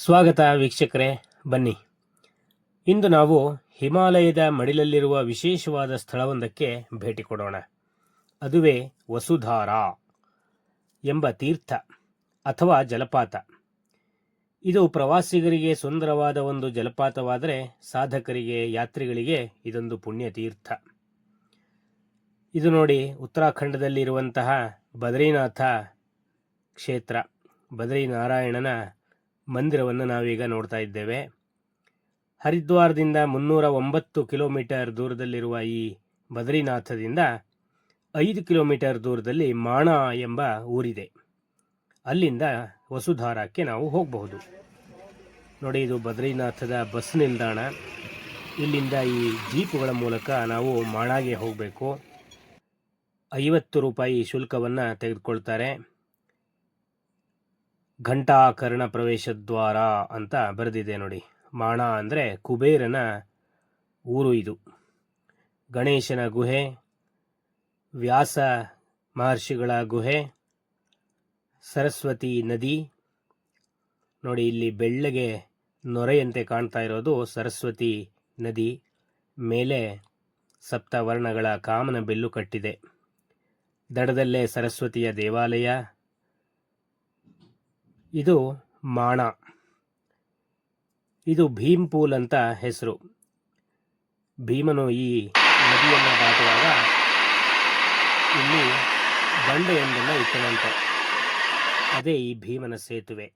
ಸ್ವಾಗತ ವೀಕ್ಷಕರೇ, ಬನ್ನಿ. ಇಂದು ನಾವು ಹಿಮಾಲಯದ ಮಡಿಲಲ್ಲಿರುವ ವಿಶೇಷವಾದ ಸ್ಥಳವೊಂದಕ್ಕೆ ಭೇಟಿ ಕೊಡೋಣ. ಅದುವೇ ವಸುಧಾರ ಎಂಬ ತೀರ್ಥ ಅಥವಾ ಜಲಪಾತ. ಇದು ಪ್ರವಾಸಿಗರಿಗೆ ಸುಂದರವಾದ ಒಂದು ಜಲಪಾತವಾದರೆ ಸಾಧಕರಿಗೆ, ಯಾತ್ರಿಗಳಿಗೆ ಇದೊಂದು ಪುಣ್ಯ ತೀರ್ಥ ಇದು ನೋಡಿ ಉತ್ತರಾಖಂಡದಲ್ಲಿರುವಂತಹ ಬದ್ರಿನಾಥ ಕ್ಷೇತ್ರ. ಬದ್ರಿನಾರಾಯಣನ ಮಂದಿರವನ್ನು ನಾವೀಗ ನೋಡ್ತಾ ಇದ್ದೇವೆ. ಹರಿದ್ವಾರದಿಂದ ಮುನ್ನೂರ ಒಂಬತ್ತು ಕಿಲೋಮೀಟರ್ ದೂರದಲ್ಲಿರುವ ಈ ಬದ್ರಿನಾಥದಿಂದ ಐದು ಕಿಲೋಮೀಟರ್ ದೂರದಲ್ಲಿ ಮಾಣ ಎಂಬ ಊರಿದೆ. ಅಲ್ಲಿಂದ ವಸುಧಾರಕ್ಕೆ ನಾವು ಹೋಗಬಹುದು. ನೋಡಿ, ಇದು ಬದ್ರಿನಾಥದ ಬಸ್ ನಿಲ್ದಾಣ. ಇಲ್ಲಿಂದ ಈ ಜೀಪುಗಳ ಮೂಲಕ ನಾವು ಮಾಣಾಗೆ ಹೋಗಬೇಕು. ಐವತ್ತು ರೂಪಾಯಿ ಶುಲ್ಕವನ್ನು ತೆಗೆದುಕೊಳ್ತಾರೆ. ಘಂಟಾಕರ್ಣ ಪ್ರವೇಶದ್ವಾರ ಅಂತ ಬರೆದಿದೆ ನೋಡಿ. ಮಾಣ ಅಂದರೆ ಕುಬೇರನ ಊರು ಇದು. ಗಣೇಶನ ಗುಹೆ, ವ್ಯಾಸ ಮಹರ್ಷಿಗಳ ಗುಹೆ, ಸರಸ್ವತಿ ನದಿ. ನೋಡಿ, ಇಲ್ಲಿ ಬೆಳ್ಳಗೆ ನೊರೆಯಂತೆ ಕಾಣ್ತಾ ಇರೋದು ಸರಸ್ವತಿ ನದಿ. ಮೇಲೆ ಸಪ್ತವರ್ಣಗಳ ಕಾಮನ ಬೆಲ್ಲು ಕಟ್ಟಿದೆ. ದಡದಲ್ಲೇ ಸರಸ್ವತಿಯ ದೇವಾಲಯ. ಇದು ಮಾಣ. ಇದು ಭೀಮ್ ಪೂಲ್ ಅಂತ ಹೆಸರು. ಭೀಮನು ಈ ನದಿಯನ್ನು ದಾಟುವಾಗ ಇಲ್ಲಿ ಬಂಡೆಯೊಂದನ್ನು ಇಟ್ಟನಂತೆ. ಅದೇ ಈ ಭೀಮನ ಸೇತುವೆ.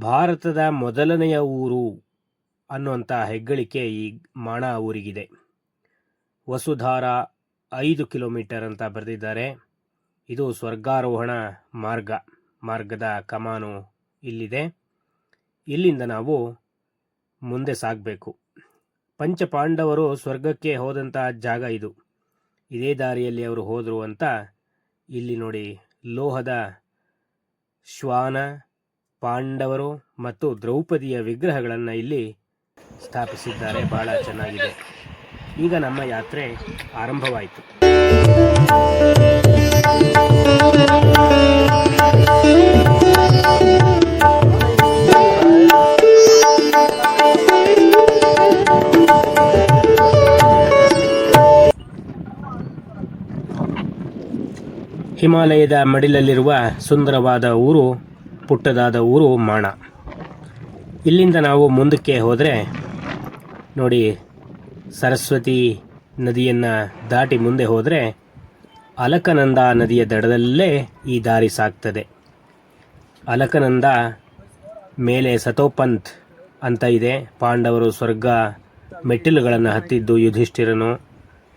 ಭಾರತದ ಮೊದಲನೆಯ ಊರು ಅನ್ನುವಂಥ ಹೆಗ್ಗಳಿಕೆ ಈ ಮಾಣ ಊರಿಗಿದೆ. ವಸುಧಾರ ಐದು ಕಿಲೋಮೀಟರ್ ಅಂತ ಬರೆದಿದ್ದಾರೆ. ಇದು ಸ್ವರ್ಗಾರೋಹಣ ಮಾರ್ಗ. ಮಾರ್ಗದ ಕಮಾನು ಇಲ್ಲಿದೆ. ಇಲ್ಲಿಂದ ನಾವು ಮುಂದೆ ಸಾಗಬೇಕು. ಪಂಚಪಾಂಡವರು ಸ್ವರ್ಗಕ್ಕೆ ಹೋದಂತಹ ಜಾಗ ಇದು. ಇದೇ ದಾರಿಯಲ್ಲಿ ಅವರು ಹೋದರು ಅಂತ ಇಲ್ಲಿ ನೋಡಿ ಲೋಹದ ಶ್ವಾನ, ಪಾಂಡವರು ಮತ್ತು ದ್ರೌಪದಿಯ ವಿಗ್ರಹಗಳನ್ನು ಇಲ್ಲಿ ಸ್ಥಾಪಿಸಿದ್ದಾರೆ. ಬಹಳ ಚೆನ್ನಾಗಿದೆ. ಈಗ ನಮ್ಮ ಯಾತ್ರೆ ಆರಂಭವಾಯಿತು. ಹಿಮಾಲಯದ ಮಡಿಲಲ್ಲಿರುವ ಸುಂದರವಾದ ಊರು, ಪುಟ್ಟದಾದ ಊರು ಮಾಣ. ಇಲ್ಲಿಂದ ನಾವು ಮುಂದಕ್ಕೆ ಹೋದರೆ, ನೋಡಿ, ಸರಸ್ವತಿ ನದಿಯನ್ನು ದಾಟಿ ಮುಂದೆ ಹೋದರೆ, ಅಲಕನಂದ ನದಿಯ ದಡದಲ್ಲೇ ಈ ದಾರಿ ಸಾಗ್ತದೆ. ಅಲಕನಂದ ಮೇಲೆ ಸತೋಪಂತ್ ಅಂತ ಇದೆ. ಪಾಂಡವರು ಸ್ವರ್ಗ ಮೆಟ್ಟಿಲುಗಳನ್ನು ಹತ್ತಿದ್ದು ಯುಧಿಷ್ಠಿರನು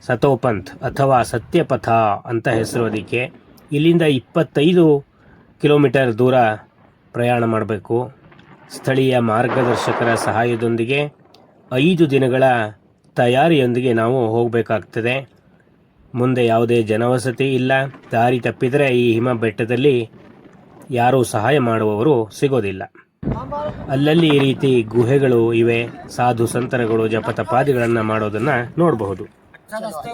ಸತೋಪಂತ್ ಅಥವಾ ಸತ್ಯಪಥ ಅಂತ ಹೆಸರು ಅದಕ್ಕೆ. ಇಲ್ಲಿಂದ ಇಪ್ಪತ್ತೈದು ಕಿಲೋಮೀಟರ್ ದೂರ ಪ್ರಯಾಣ ಮಾಡಬೇಕು. ಸ್ಥಳೀಯ ಮಾರ್ಗದರ್ಶಕರ ಸಹಾಯದೊಂದಿಗೆ ಐದು ದಿನಗಳ ತಯಾರಿಯೊಂದಿಗೆ ನಾವು ಹೋಗಬೇಕಾಗ್ತದೆ. ಮುಂದೆ ಯಾವುದೇ ಜನವಸತಿ ಇಲ್ಲ. ದಾರಿ ತಪ್ಪಿದರೆ ಈ ಹಿಮ ಬೆಟ್ಟದಲ್ಲಿ ಯಾರೂ ಸಹಾಯ ಮಾಡುವವರು ಸಿಗೋದಿಲ್ಲ ಅಲ್ಲಲ್ಲಿ ಈ ರೀತಿ ಗುಹೆಗಳು ಇವೆ ಸಾಧು ಸಂತರಗಳು ಜಪತಪಾದಿಗಳನ್ನು ಮಾಡೋದನ್ನ ನೋಡಬಹುದು अच्छा रास्ता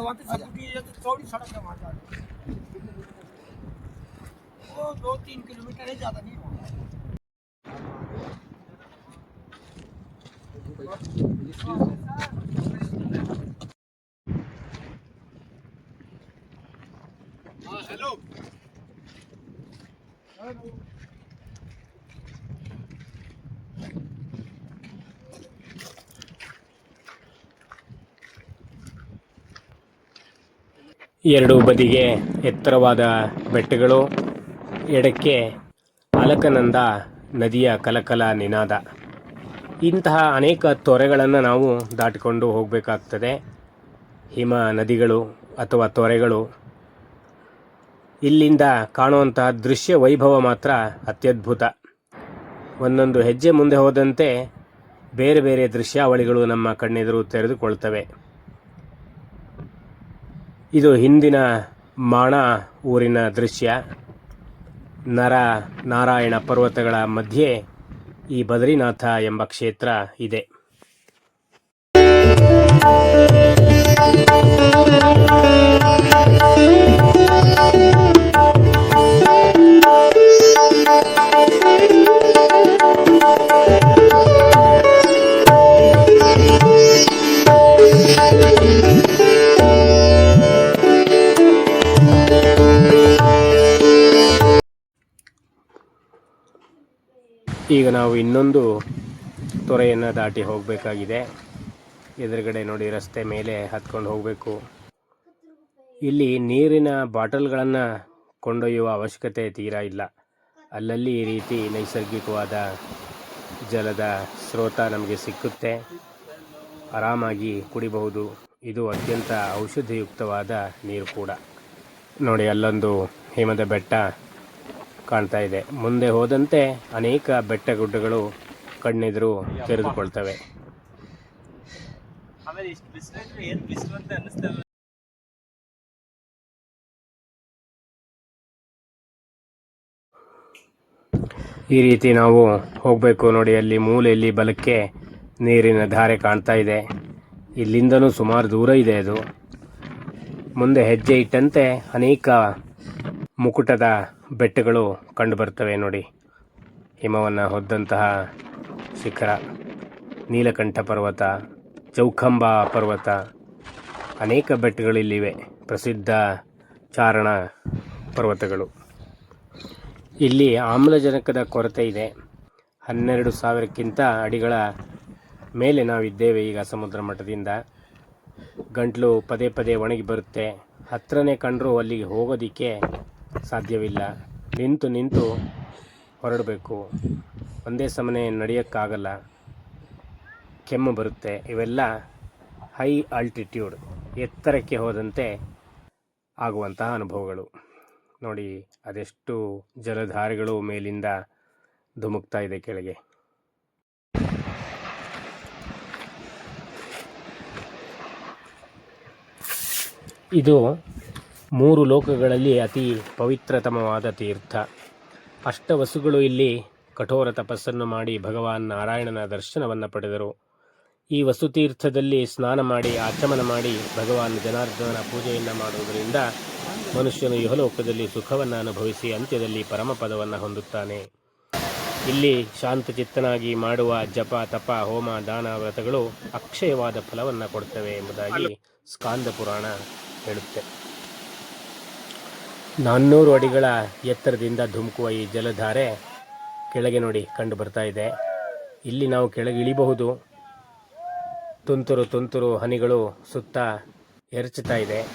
ಎರಡು ಬದಿಗೆ ಎತ್ತರವಾದ ಬೆಟ್ಟಗಳು, ಎಡಕ್ಕೆ ಅಲಕನಂದ ನದಿಯ ಕಲಕಲ ನಿನಾದ. ಇಂತಹ ಅನೇಕ ತೊರೆಗಳನ್ನು ನಾವು ದಾಟಿಕೊಂಡು ಹೋಗಬೇಕಾಗ್ತದೆ. ಹಿಮ ನದಿಗಳು ಅಥವಾ ತೊರೆಗಳು. ಇಲ್ಲಿಂದ ಕಾಣುವಂತಹ ದೃಶ್ಯ ವೈಭವ ಮಾತ್ರ ಅತ್ಯದ್ಭುತ. ಒಂದೊಂದು ಹೆಜ್ಜೆ ಮುಂದೆ ಹೋದಂತೆ ಬೇರೆ ಬೇರೆ ದೃಶ್ಯಾವಳಿಗಳು ನಮ್ಮ ಕಣ್ಣೆದುರು ತೆರೆದುಕೊಳ್ತವೆ. ಇದು ಹಿಂದಿನ ಮಾಣ ಊರಿನ ದೃಶ್ಯ. ನರ ನಾರಾಯಣ ಪರ್ವತಗಳ ಮಧ್ಯೆ ಈ ಬದರಿನಾಥ ಎಂಬ ಕ್ಷೇತ್ರ ಇದೆ. ಈಗ ನಾವು ಇನ್ನೊಂದು ತೊರೆಯನ್ನು ದಾಟಿ ಹೋಗಬೇಕಾಗಿದೆ. ಎದುರುಗಡೆ ನೋಡಿ ರಸ್ತೆ ಮೇಲೆ ಹತ್ಕೊಂಡು ಹೋಗಬೇಕು. ಇಲ್ಲಿ ನೀರಿನ ಬಾಟಲ್ಗಳನ್ನು ಕೊಂಡೊಯ್ಯುವ ಅವಶ್ಯಕತೆ ತೀರಾ ಇಲ್ಲ. ಅಲ್ಲಲ್ಲಿ ಈ ರೀತಿ ನೈಸರ್ಗಿಕವಾದ ಜಲದ ಸ್ರೋತ ನಮಗೆ ಸಿಕ್ಕುತ್ತೆ. ಆರಾಮಾಗಿ ಕುಡಿಬಹುದು. ಇದು ಅತ್ಯಂತ ಔಷಧಿಯುಕ್ತವಾದ ನೀರು ಕೂಡ. ನೋಡಿ, ಅಲ್ಲೊಂದು ಹಿಮದ ಬೆಟ್ಟ. ಕಾಣ್ತಾ ಇದೆ. ಮುಂದೆ ಹೋದಂತೆ ಅನೇಕ ಬೆಟ್ಟ ಗುಡ್ಡಗಳು ಕಣ್ಣೆದುರು ತೆರೆದುಕೊಳ್ತವೆ. ಈ ರೀತಿ ನಾವು ಹೋಗಬೇಕು ನೋಡಿ ಅಲ್ಲಿ ಮೂಲೆಯಲ್ಲಿ ಬಲಕ್ಕೆ ನೀರಿನ ಧಾರೆ ಕಾಣ್ತಾ ಇದೆ. ಇಲ್ಲಿಂದನೂ ಸುಮಾರು ದೂರ ಇದೆ ಅದು. ಮುಂದೆ ಹೆಜ್ಜೆ ಇಟ್ಟಂತೆ ಅನೇಕ ಮುಕುಟದ ಬೆಟ್ಟಗಳು ಕಂಡುಬರ್ತವೆ ನೋಡಿ. ಹಿಮವನ್ನು ಹೊದ್ದಂತಹ ಶಿಖರ, ನೀಲಕಂಠ ಪರ್ವತ, ಚೌಖಂಬ ಪರ್ವತ, ಅನೇಕ ಬೆಟ್ಟಗಳಿಲ್ಲಿವೆ. ಪ್ರಸಿದ್ಧ ಚಾರಣ ಪರ್ವತಗಳು. ಇಲ್ಲಿ ಆಮ್ಲಜನಕದ ಕೊರತೆ ಇದೆ. ಹನ್ನೆರಡು ಸಾವಿರಕ್ಕಿಂತ ಅಡಿಗಳ ಮೇಲೆ ನಾವಿದ್ದೇವೆ ಈಗ ಸಮುದ್ರ ಮಟ್ಟದಿಂದ. ಗಂಟಲು ಪದೇ ಪದೇ ಒಣಗಿ ಬರುತ್ತೆ. ಹತ್ತಿರನೇ ಕಂಡರೂ ಅಲ್ಲಿಗೆ ಹೋಗೋದಿಕ್ಕೆ ಸಾಧ್ಯವಿಲ್ಲ. ನಿಂತು ನಿಂತು ಹೊರಡಬೇಕು. ಒಂದೇ ಸಮನೆ ನಡೆಯೋಕ್ಕಾಗಲ್ಲ. ಕೆಮ್ಮು ಬರುತ್ತೆ. ಇವೆಲ್ಲ ಹೈ ಆಲ್ಟಿಟ್ಯೂಡ್, ಎತ್ತರಕ್ಕೆ ಹೋದಂತೆ ಆಗುವಂತಹ ಅನುಭವಗಳು. ನೋಡಿ, ಅದೆಷ್ಟು ಜಲಧಾರೆಗಳು ಮೇಲಿಂದ ಧುಮುಕ್ತಾ ಇದೆ ಕೆಳಗೆ. ಇದು ಮೂರು ಲೋಕಗಳಲ್ಲಿ ಅತಿ ಪವಿತ್ರತಮವಾದ ತೀರ್ಥ. ಅಷ್ಟವಸುಗಳು ಇಲ್ಲಿ ಕಠೋರ ತಪಸ್ಸನ್ನು ಮಾಡಿ ಭಗವಾನ್ ನಾರಾಯಣನ ದರ್ಶನವನ್ನು ಪಡೆದರು. ಈ ವಸುತೀರ್ಥದಲ್ಲಿ ಸ್ನಾನ ಮಾಡಿ ಆಚಮನ ಮಾಡಿ ಭಗವಾನ್ ಜನಾರ್ದನ ಪೂಜೆಯನ್ನು ಮಾಡುವುದರಿಂದ ಮನುಷ್ಯನು ಯುಹಲೋಕದಲ್ಲಿ ಸುಖವನ್ನು ಅನುಭವಿಸಿ ಅಂತ್ಯದಲ್ಲಿ ಪರಮಪದವನ್ನು ಹೊಂದುತ್ತಾನೆ. ಇಲ್ಲಿ ಶಾಂತಚಿತ್ತನಾಗಿ ಮಾಡುವ ಜಪ, ತಪ, ಹೋಮ, ದಾನ ವ್ರತಗಳು ಅಕ್ಷಯವಾದ ಫಲವನ್ನು ಕೊಡುತ್ತವೆ ಎಂಬುದಾಗಿ ಸ್ಕಾಂದ ಪುರಾಣ ಹೇಳುತ್ತೆ. ನಾನ್ನೂರು ಅಡಿಗಳ ಎತ್ತರದಿಂದ ಧುಮುಕುವ ಈ ಜಲಧಾರೆ ಕೆಳಗೆ ನೋಡಿ ಕಂಡು ಬರ್ತಾ ಇದೆ. ಇಲ್ಲಿ ನಾವು ಕೆಳಗೆ ಇಳಿಬಹುದು. ತುಂತುರು ತುಂತುರು ಹನಿಗಳು ಸುತ್ತ ಎರಚುತ್ತಾ ಇದೆ.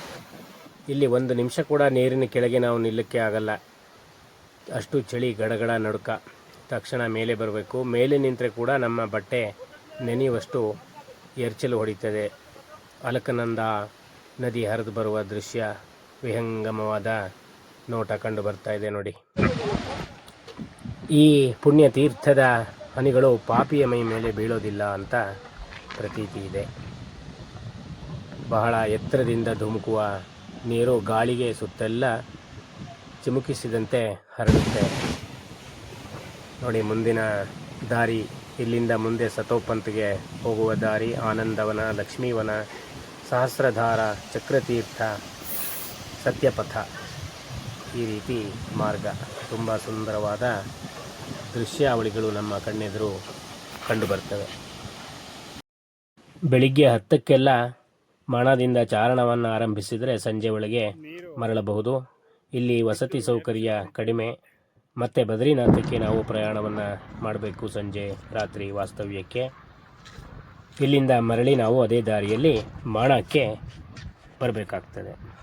ಇಲ್ಲಿ ಒಂದು ನಿಮಿಷ ಕೂಡ ನೀರಿನ ಕೆಳಗೆ ನಾವು ನಿಲ್ಲಕ್ಕೆ ಆಗಲ್ಲ. ಅಷ್ಟು ಚಳಿ ಗಡಗಡ ನಡುಕ. ತಕ್ಷಣ ಮೇಲೆ ಬರಬೇಕು. ಮೇಲೆ ನಿಂತರೆ ಕೂಡ ನಮ್ಮ ಬಟ್ಟೆ ನೆನೆಯುವಷ್ಟು ಎರಚಲು ಹೊಡಿತದೆ. ಅಲಕನಂದ ನದಿ ಹರಿದು ಬರುವ ದೃಶ್ಯ ವಿಹಂಗಮವಾದ ನೋಟ ಕಂಡು ಬರ್ತಾ ಇದೆ ನೋಡಿ. ಈ ಪುಣ್ಯ ತೀರ್ಥದ ಹನಿಗಳು ಪಾಪಿಯ ಮೈ ಮೇಲೆ ಬೀಳೋದಿಲ್ಲ ಅಂತ ಪ್ರತೀತಿ ಇದೆ. ಬಹಳ ಎತ್ತರದಿಂದ ಧುಮುಕುವ ನೀರು ಗಾಳಿಗೆ ಸುತ್ತೆಲ್ಲ ಚಿಮುಕಿಸಿದಂತೆ ಹರಡುತ್ತೆ. ನೋಡಿ, ಮುಂದಿನ ದಾರಿ, ಇಲ್ಲಿಂದ ಮುಂದೆ ಸತೋಪಂತ್ಗೆ ಹೋಗುವ ದಾರಿ, ಆನಂದವನ, ಲಕ್ಷ್ಮೀವನ, ಸಹಸ್ರಧಾರ, ಚಕ್ರತೀರ್ಥ, ಸತ್ಯಪಥ. ಈ ರೀತಿ ಮಾರ್ಗ. ತುಂಬ ಸುಂದರವಾದ ದೃಶ್ಯಾವಳಿಗಳು ನಮ್ಮ ಕಣ್ಣೆದುರು ಕಂಡುಬರ್ತವೆ ಬೆಳಿಗ್ಗೆ ಹತ್ತಕ್ಕೆಲ್ಲ ಮಣದಿಂದ ಚಾರಣವನ್ನು ಆರಂಭಿಸಿದರೆ ಸಂಜೆ ಒಳಗೆ ಮರಳಬಹುದು. ಇಲ್ಲಿ ವಸತಿ ಸೌಕರ್ಯ ಕಡಿಮೆ. ಮತ್ತೆ ಬದ್ರಿನಾಥಕ್ಕೆ ನಾವು ಪ್ರಯಾಣವನ್ನು ಮಾಡಬೇಕು ಸಂಜೆ ರಾತ್ರಿ ವಾಸ್ತವ್ಯಕ್ಕೆ. ಇಲ್ಲಿಂದ ಮರಳಿ ನಾವು ಅದೇ ದಾರಿಯಲ್ಲಿ ಮಾಣಕ್ಕೆ ಬರಬೇಕಾಗ್ತದೆ.